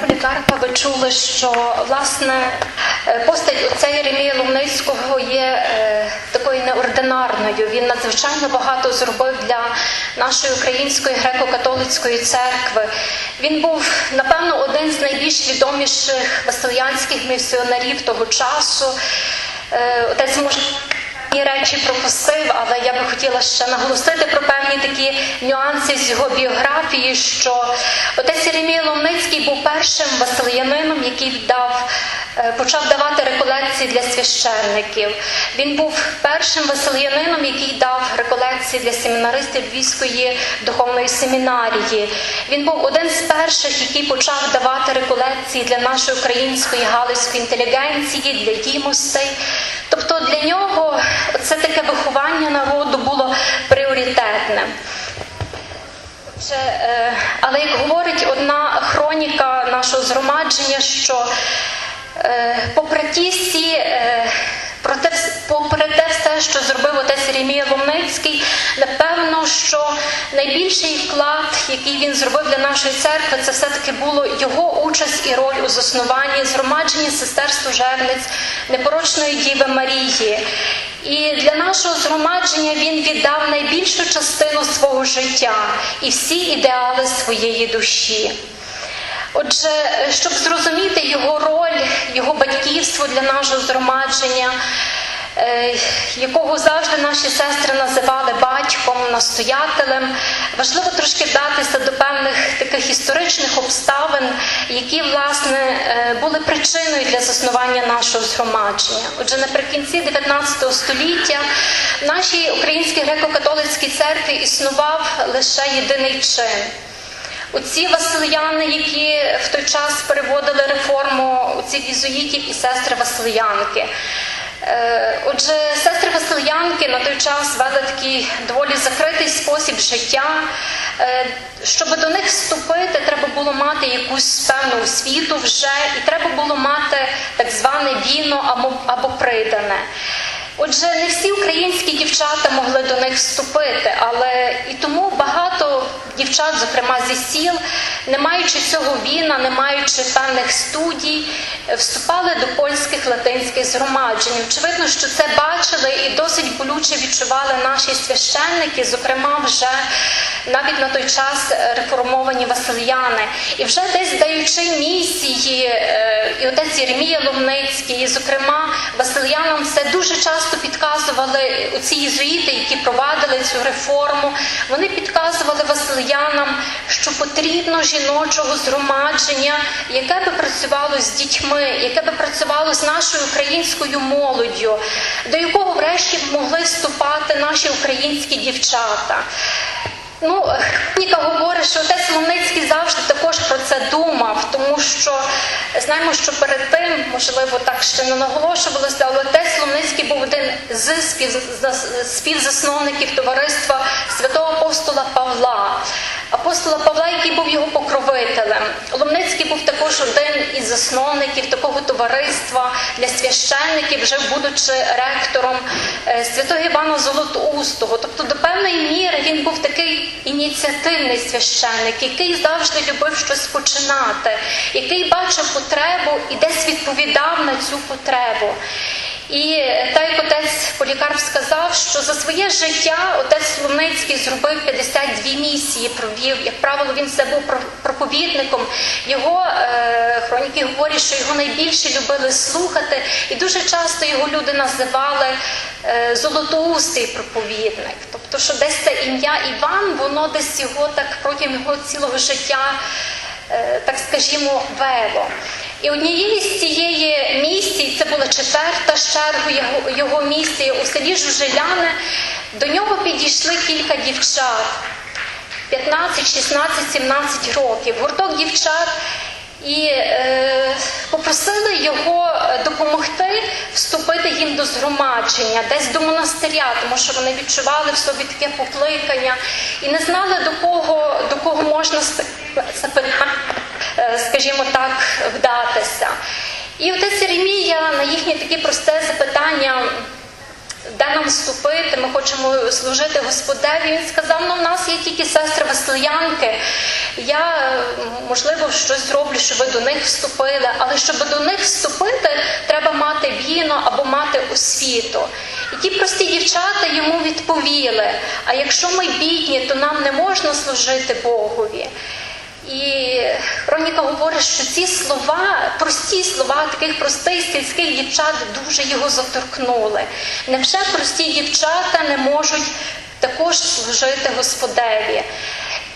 Полікарпа ви чули, що власне е, постать отця Єремія Лумницького є е, такою неординарною. Він надзвичайно багато зробив для нашої української греко-католицької церкви. Він був, напевно, один з найбільш відоміших васильянських місіонерів того часу. Е, Отець може і речі пропустив, але я би хотіла ще наголосити про певні такі нюанси з його біографії, що отець Єремій Ломницький був першим васильянином, який дав, е, почав давати реколекції для священників. Він був першим васильянином, який дав реколекції для семінаристів Львівської духовної семінарії. Він був один з перших, який почав давати реколекції для нашої української галицької інтелігенції, для їмостей. Тобто для нього це таке виховання народу було пріоритетне. Е, але як говорить одна хроніка нашого згромадження, що е, попри ті всі, е, проте, попри те все, що зробив отець Єремія Ломницький, напевно, що найбільший вклад, який він зробив для нашої церкви, це все-таки було його участь і роль у заснуванні згромадження сестер служебниць непорочної Діви Марії. І для нашого згромадження він віддав найбільшу частину свого життя і всі ідеали своєї душі. Отже, щоб зрозуміти його роль, його батьківство для нашого згромадження, якого завжди наші сестри називали батьком, настоятелем, важливо трошки вдатися до певних таких історичних обставин, які власне е, були причиною для заснування нашого згромадження. Отже, наприкінці 19 століття в нашій українській греко-католицькій церкві існував лише єдиний чин. Оці васильяни, які в той час переводили реформу у цих єзуїтів і сестри Васильянки. Е, Отже, сестри Васильянки на той час вели такий доволі закритий спосіб життя. Е, Щоб до них вступити, треба було мати якусь певну освіту вже, і треба було мати так зване віно або, або придане. Отже, не всі українські дівчата могли до них вступити, але і тому багато дівчат, зокрема зі сіл, не маючи цього віна, не маючи певних студій, вступали до польських латинських згромаджень. Очевидно, що це бачили і досить болюче відчували наші священники, зокрема, вже навіть на той час реформовані Васильяни. І вже десь даючи місії, е, і отець Єремія Ломницький, і, зокрема, Васильянам це дуже часто підказували ці єзуїти, які провадили цю реформу. Вони підказували Васильянам, що потрібно жіночого згромадження, яке би працювало з дітьми, яке би працювало з нашою українською молоддю, до якого врешті могли вступати наші українські дівчата. Ну, Ніка говорить, що отець Ломницький завжди також про це думав, тому що знаємо, що перед тим, можливо, так ще не наголошувалося, але отець Ломницький був один з співзасновників товариства святого апостола Павла. Апостола Павла, який був його покровителем. Ломницький був також один із засновників такого товариства для священників, вже будучи ректором е, святого Івана Золотоустого. Тобто, до певної міри він був ініціативний священник, який завжди любив щось починати, який бачив потребу і десь відповідав на цю потребу. І так отець Полікарп сказав, що за своє життя отець Луницький зробив 52 місії, провів. Як правило, він це був проповідником. Його е, хроніки говорять, що його найбільше любили слухати, і дуже часто його люди називали е, золотоустий проповідник. Тобто, що десь це ім'я Іван, воно десь його так протягом його цілого життя е, так скажімо, вело. І однією з цієї місії, це була четверта з чергу його, його місії у селі Жужеляни, до нього підійшли кілька дівчат 15, 16, 17 років, гурток дівчат. І е, попросили його е, допомогти вступити їм до згромадження, десь до монастиря, тому що вони відчували в собі таке покликання і не знали до кого, до кого можна е, скажімо так, вдатися. І отець Єремія на їхнє таке просте запитання де нам вступити, ми хочемо служити Господеві. Він сказав, ну в нас є тільки сестри Васильянки. Я можливо щось зроблю, щоб ви до них вступили, але щоб до них вступити, треба мати віно або мати освіту. І ті прості дівчата йому відповіли: а якщо ми бідні, то нам не можна служити Богові. І Хроніка говорить, що ці слова, прості слова таких простих сільських дівчат дуже його заторкнули. Невже прості дівчата не можуть також служити Господеві?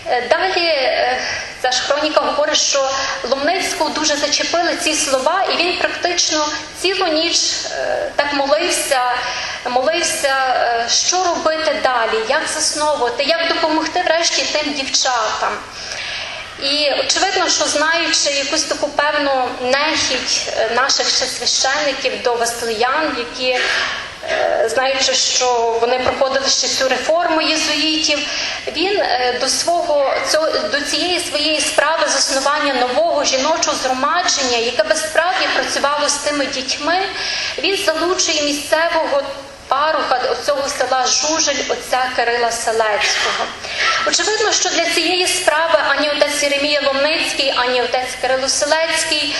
Е, Далі е, ця ж хроніка говорить, що Ломницького дуже зачепили ці слова, і він практично цілу ніч е, так молився, молився, що робити далі, як засновувати, як допомогти врешті тим дівчатам. І очевидно, що знаючи якусь таку певну нехідь е, наших ще священників до Василиян, які е, знаючи, що вони проходили ще цю реформу єзуїтів, він е, до свого до цієї своєї справи заснування нового жіночого згромадження, яке безсправді працювало з тими дітьми, він залучує місцевого. Паруха оцього села Жужель, отця Кирила Селецького. Очевидно, що для цієї справи ані отець Єремія Ломницький, ані отець Кирило Селецький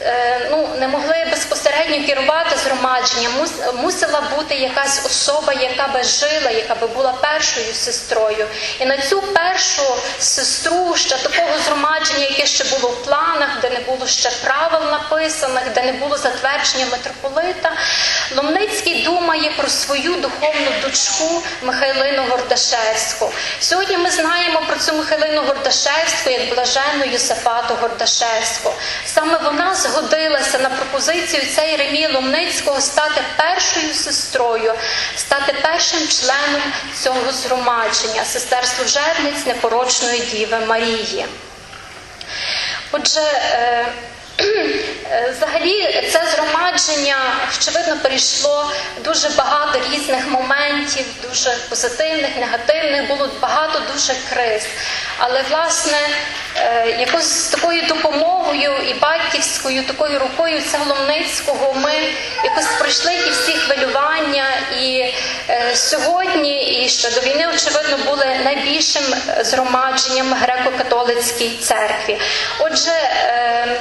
е, ну, не могли безпосередньо керувати згромадженням. Мус- Мусила бути якась особа, яка би жила, яка би була першою сестрою. І на цю першу сестру ще такого згромадження, яке ще було в планах, де не було ще правил написаних, де не було затвердження митрополита, Ломницький думає про свою духовну дочку Михайлину Гордашевську. Сьогодні ми знаємо про цю Михайлину Гордашевську як блаженну Юсафату Гордашевську. Саме вона згодилася на пропозицію цей Єремія Ломницького стати першою сестрою, стати першим членом цього згромадження, сестер служебниць непорочної Діви Марії. Отже, е, взагалі це згромадження, очевидно, перейшло дуже багато різних моментів, дуже позитивних, негативних, було багато дуже криз. Але, власне, е, якось такою допомогою і батьківською такою рукою Ломницького ми якось пройшли ті всі хвилювання. І е, сьогодні, і ще до війни, очевидно, були найбільшим згромадженням греко-католицькій церкві. Отже, е,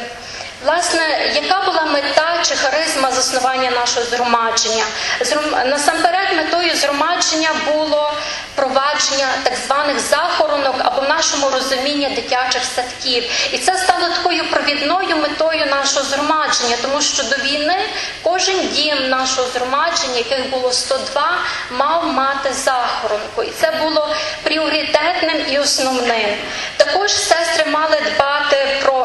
Власне, яка була мета чи харизма заснування нашого згромадження? Насамперед, метою згромадження було провадження так званих захоронок або в нашому розумінні дитячих садків. І це стало такою провідною метою нашого згромадження, тому що до війни кожен дім нашого згромадження, яких було 102, мав мати захоронку. І це було пріоритетним і основним. Також сестри мали дбати про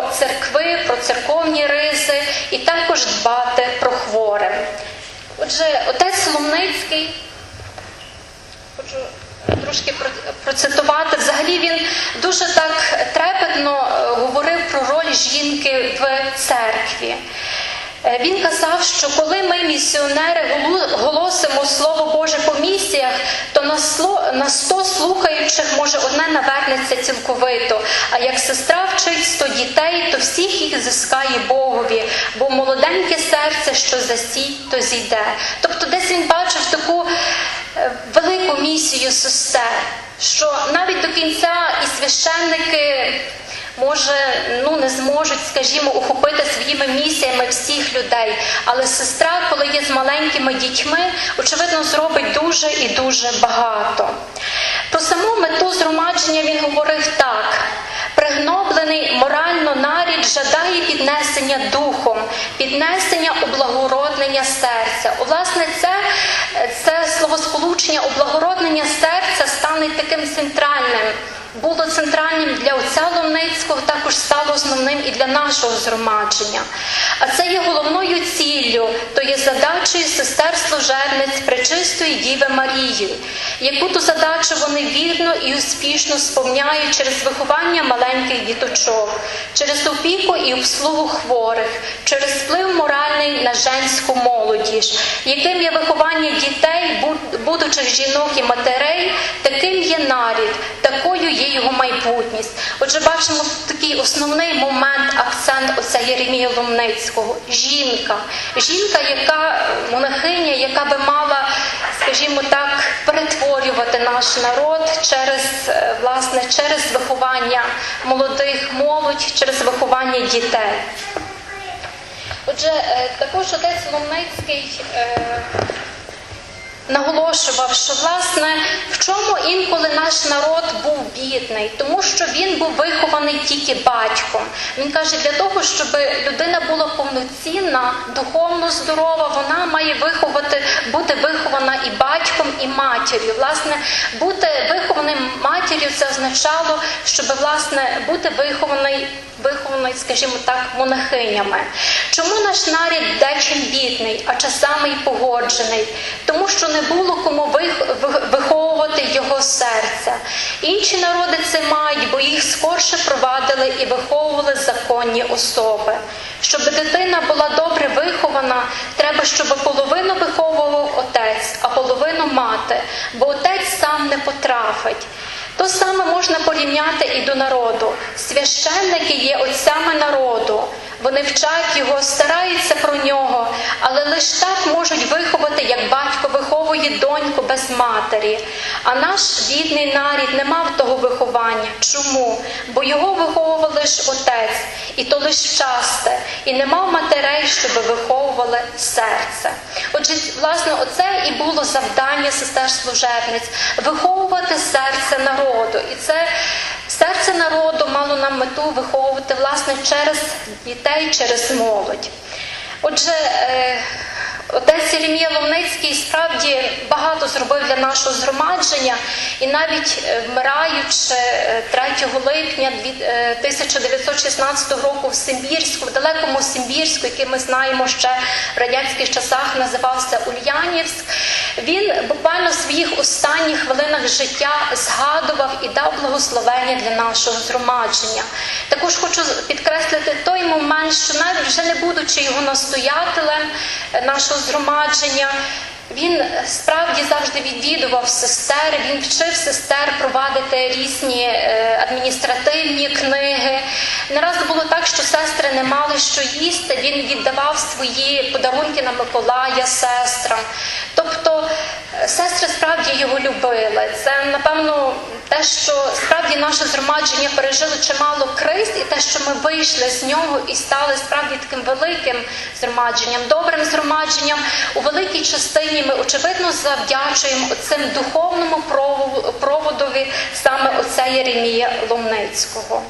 церковні ризи і також дбати про хворих. Отже, отець Соломницький, хочу трошки процитувати. Взагалі він дуже так трепетно е, говорив про роль жінки в церкві. Е, Він казав, що коли ми, місіонери, голосимо Слово Боже по місіях, на 100 слухаючих може одне навернеться цілковито. А як сестра вчить 100 дітей, то всіх їх зіскає Богові, бо молоденьке серце, що засій, то зійде. Тобто, десь він бачив таку е, велику місію сестер, що навіть до кінця і священники може, ну не зможуть, скажімо, ухопити своїми місіями всіх людей. Але сестра, коли є з маленькими дітьми, очевидно, зробить дуже і дуже багато. Про саму мету згромадження він говорив так. Пригноблений морально нарід жадає піднесення духом, піднесення облагороднення серця. О, Власне, це, це словосполучення облагороднення серця стане таким центральним. Було центральним для отця Ломницького, також стало основним і для нашого згромадження. А це є головною ціллю, то є задачею сестер служебниць Пречистої Діви Марії, яку ту задачу вони вірно і успішно сповняють через виховання маленьких діточок, через опіку і обслугу хворих, через вплив моральний на женську молодіж, яким є виховання дітей, будучих жінок і матерей, таким є нарід, такою є його майбутність. Отже, бачимо такий основний момент, акцент оця Єремія Ломницького. Жінка. Жінка, яка монахиня, яка би мала, скажімо так, перетворювати наш народ через е, власне через виховання молодих молодь, через виховання дітей. Отже, е, також отець Ломницький е, наголошував, що власне в чому інколи наш народ був бідний, тому що він був вихований тільки батьком. Він каже, для того, щоб людина була повноцінна, духовно здорова, вона має виховати, бути вихована і батьком, і матір'ю. Власне, бути вихованим матір'ю це означало, щоб власне бути вихований. Вихований, скажімо так, монахинями. Чому наш нарід дечим бідний, а часами й погоджений? Тому що не було кому вих- вих- виховувати його серця. Інші народи це мають, бо їх скорше провадили і виховували законні особи. Щоб дитина була добре вихована, треба, щоб половину виховував отець, а половину мати, бо отець сам не потрафить. То саме можна порівняти і до народу. Священники є отцями народу. Вони вчать його, стараються про нього, але лише так можуть виховати, як батько виховує доньку без матері. А наш бідний нарід не мав того виховання. Чому? Бо його виховував лише отець, і то лише часте, і не мав матерей, щоб виховували серце. Отже, власне, оце і було завдання сестер служебниць виховувати серце народу. І це серце народу мало нам мету виховувати власне через дітей, через молодь. Отже, е, Отець Єремія Ломницький справді багато зробив для нашого згромадження, і навіть е, вмираючи е, 3 липня е, 1916 року в Симбірську, в далекому Симбірську, який ми знаємо ще в радянських часах називався Ульянівськ, він буквально в своїх останніх хвилинах життя згадував і дав благословення для нашого згромадження. Також хочу підкреслити той момент, що навіть вже не будучи його настоятелем е, нашого згромадження, він справді завжди відвідував сестер, він вчив сестер провадити різні е, адміністративні книги. Не раз було так, що сестри не мали що їсти. Він віддавав свої подарунки на Миколая сестрам. Тобто е, сестри справді його любили. Це напевно те, що справді наше згромадження пережило чимало криз, і те, що ми вийшли з нього і стали справді таким великим згромадженням, добрим згромадженням у великій частині ми очевидно завдячуємо цим духовному проводові саме оце Єремія Ломницького.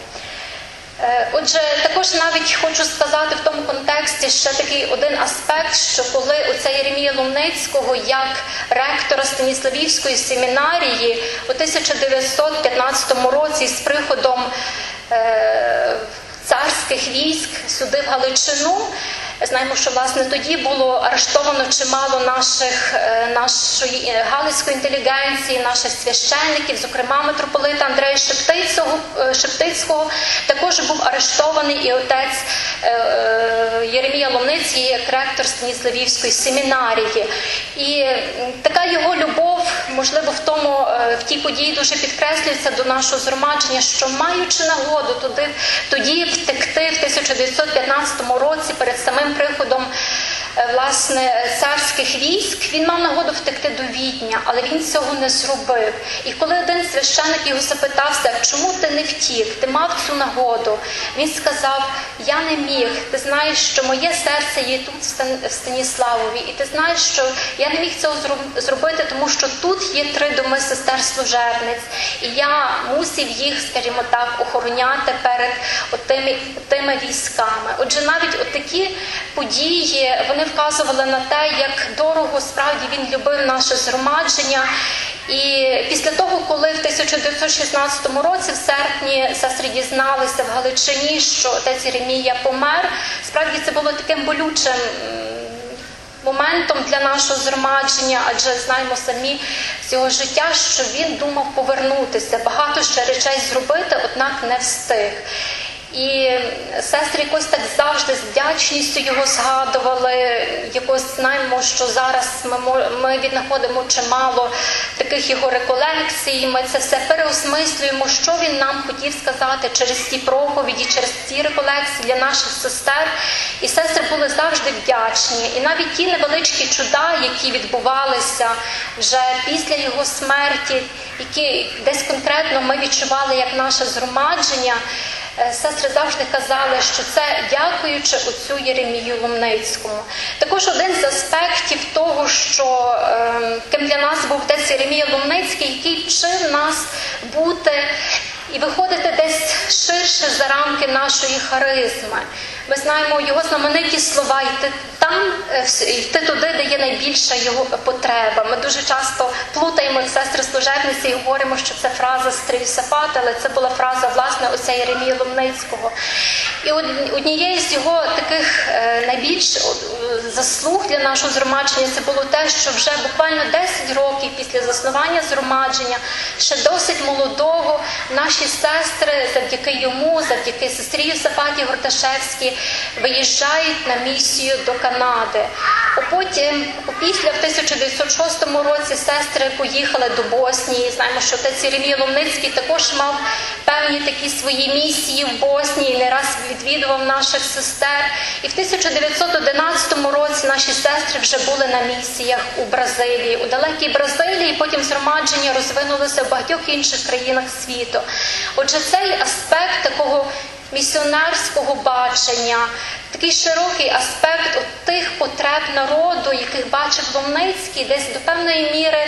Е, Отже, також навіть хочу сказати в тому контексті ще такий один аспект, що коли оця Єремія Лумницького, як ректора Станіславівської семінарії у 1915 році з приходом е, царських військ сюди в Галичину. Знаємо, що власне тоді було арештовано чимало наших е, нашої е, галицької інтелігенції, наших священників, зокрема митрополита Андрея Шептицького, е, Шептицького. Також був арештований і отець Єремія Ломницький, як ректор Станіславівської семінарії. І така його любов, можливо, в тому в тій події дуже підкреслюється до нашого згромадження, що маючи нагоду туди тоді втекти в 1915 році перед самим приходом власне царських військ, він мав нагоду втекти до Відня, але він цього не зробив. І коли один священик його запитався, чому ти не втік, ти мав цю нагоду, він сказав: Я не міг. Ти знаєш, що моє серце є тут в Станіславові, і ти знаєш, що я не міг цього зробити, тому що тут є три доми сестер служебниць, і я мусив їх, скажімо так, охороняти перед отими, тими військами. Отже, навіть такі події вони вказували на те, як дорого справді він любив наше згромадження. І після того, коли в 1916 році, в серпні, сестри дізналися в Галичині, що отець Єремія помер, справді це було таким болючим. Моментом для нашого згромадження, адже знаємо самі з його життя, що він думав повернутися, багато ще речей зробити, однак не встиг. І сестри якось так завжди з вдячністю його згадували. Якось знаємо, що зараз ми, ми віднаходимо чимало таких його реколекцій. Ми це все переосмислюємо, що він нам хотів сказати через ті проповіді, через ті реколекції для наших сестер. І сестри були завжди вдячні. І навіть ті невеличкі чуда, які відбувалися вже після його смерті, які десь конкретно ми відчували як наше згромадження. Е, Сестри завжди казали, що це дякуючи оцю Єремію Ломницькому. Також один з аспектів того, що е, ким для нас був отець Єремія Ломницький, який вчив нас бути і виходити десь ширше за рамки нашої харизми. Ми знаємо його знамениті слова йти там, е, йти туди, де є найбільша його потреба. Ми дуже часто плутаємо сестри служебниці і говоримо, що це фраза з Трівсафата, але це була фраза власне оця Єремія Ломницького. І однією з його таких е, найбільш е, заслуг для нашого згромадження це було те, що вже буквально 10 років після заснування згромадження, ще досить молодого, наші сестри завдяки йому, завдяки сестрі Юсафаті Горташевській, виїжджають на місію до Канади. Потім, після в 1906 році, сестри поїхали до Боснії. Знаємо, що отець Єремій Ломницький також мав певні такі свої місії в Боснії, не раз відвідував наших сестер. І в 1911 році наші сестри вже були на місіях у Бразилії, у далекій Бразилії. Потім згромадження розвинулося в багатьох інших країнах світу. Отже, цей аспект такого місіонерського бачення, такий широкий аспект от тих потреб народу, яких бачив Ломницький, десь до певної міри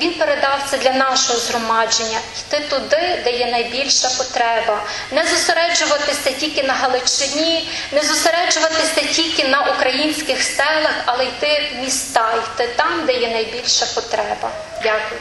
він передав це для нашого згромадження йти туди, де є найбільша потреба, не зосереджуватися тільки на Галичині, не зосереджуватися тільки на українських селах, але йти в міста, йти там, де є найбільша потреба. Дякую.